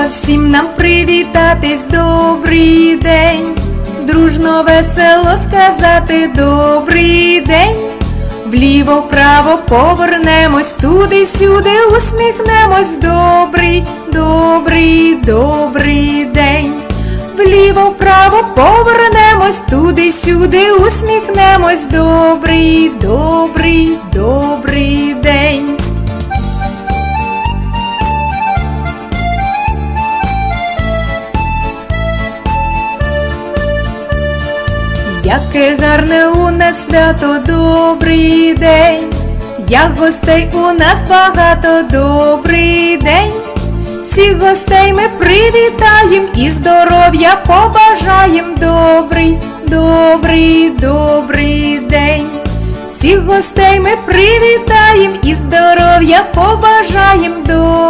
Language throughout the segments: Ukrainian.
Треба всім нам привітатись, добрий день, дружно весело сказати добрий день. Вліво, вправо повернемось, туди-сюди усміхнемось. Добрий, добрий, добрий день. Вліво, вправо повернемось, туди-сюди усміхнемось. Добрий, добрий, добрий Яке гарне у нас свято, добрий день, як гостей у нас багато, добрий день. Всіх гостей ми привітаєм і здоров'я побажаєм. Добрий, добрий, добрий день. Всіх гостей ми привітаєм і здоров'я побажаєм. Добрий,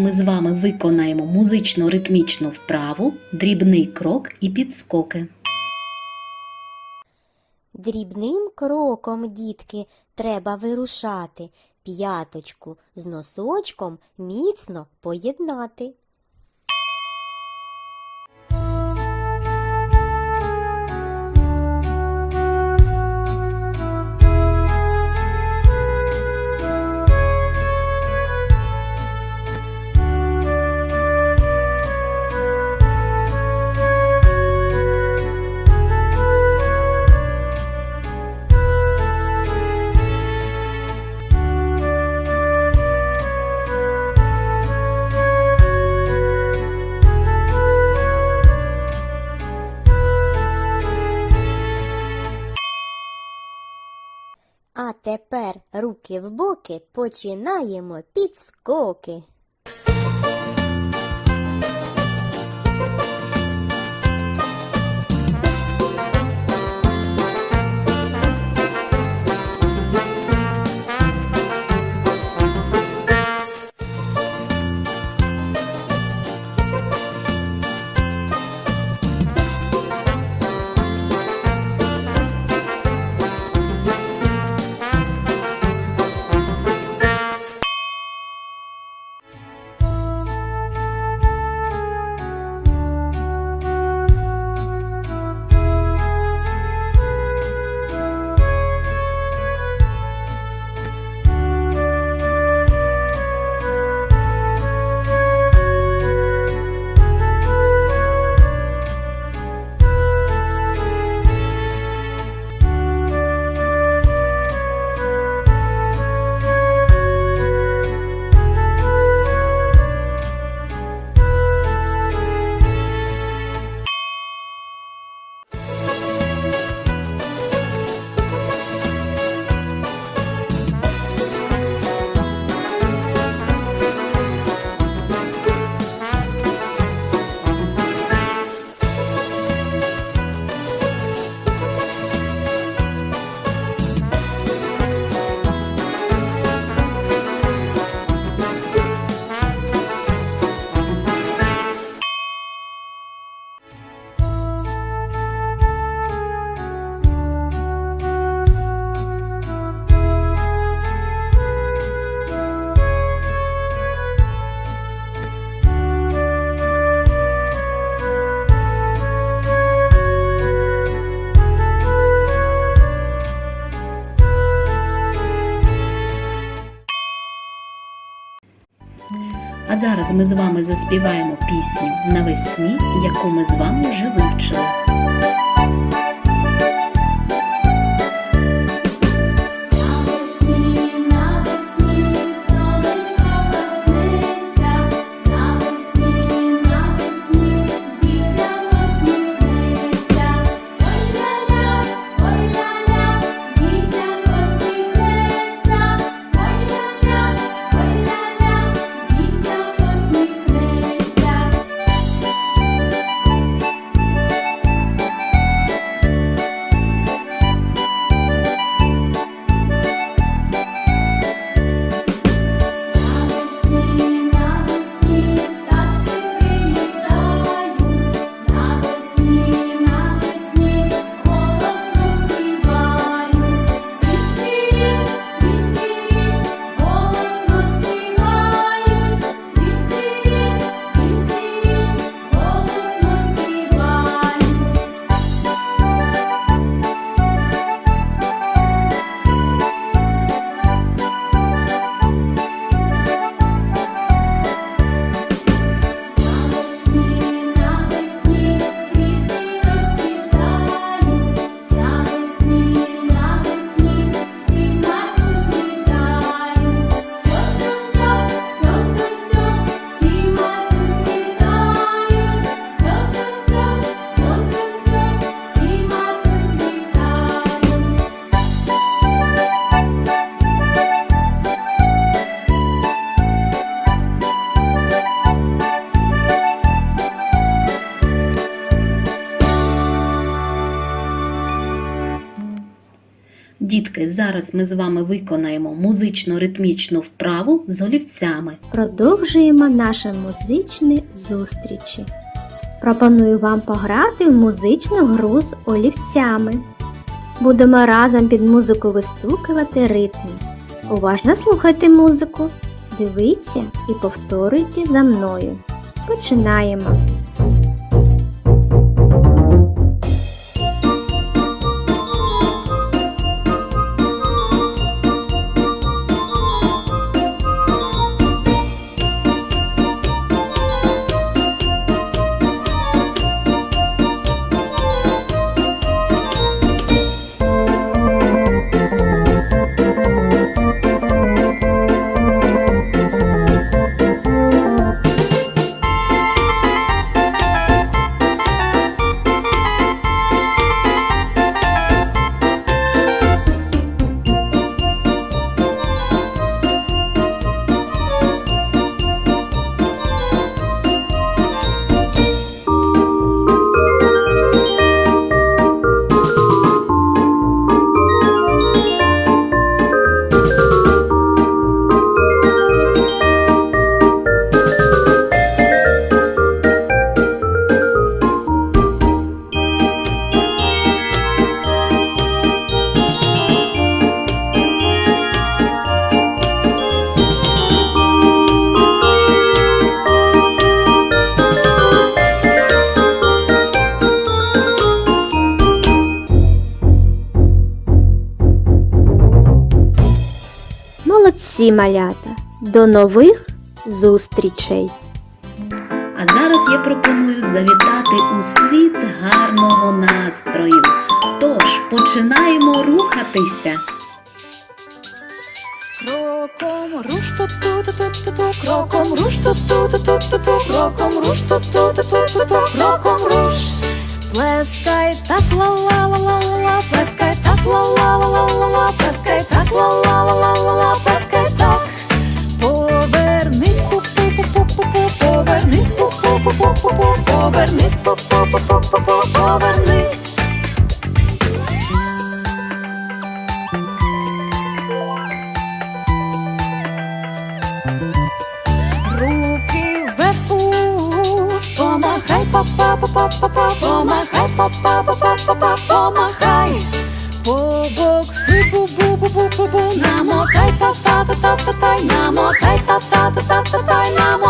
ми з вами виконаємо музично-ритмічну вправу, дрібний крок і підскоки. Дрібним кроком, дітки, треба вирушати, п'яточку з носочком міцно поєднати. Руки в боки починаємо підскоки. Зараз ми з вами заспіваємо пісню навесні, яку ми з вами вже вивчили. Дітки, зараз ми з вами виконаємо музично-ритмічну вправу з олівцями. Продовжуємо наші музичні зустрічі. Пропоную вам пограти в музичну гру з олівцями. Будемо разом під музику вистукувати ритми. Уважно слухайте музику, дивіться і повторюйте за мною. Починаємо. Молодці малята! До нових зустрічей! А зараз я пропоную завітати у світ гарного настрою. Тож починаємо рухатися. Кроком руш ту ту ту ту ту ту кроком руш ту ту ту ту ту ту кроком руш ту ту ту ту ту ту кроком руш Плескай так ла ла ла ла ла ла плескай так ла ла ла ла ла ла плескай так. Ла ла ла ла ла ла плескай так. Повернись пу пу пу пу пу пу повернись пу пу пу пу пу пу повернись пу пу пу пу пу пу повернись. Руки вверху, помахай, па-па, па-па, па-па, помахай, па-па, па-па, па-па, помахай. Намотай, та-та-та-та-та-тай, намотай, та-та-та-та-та-тай, намотай.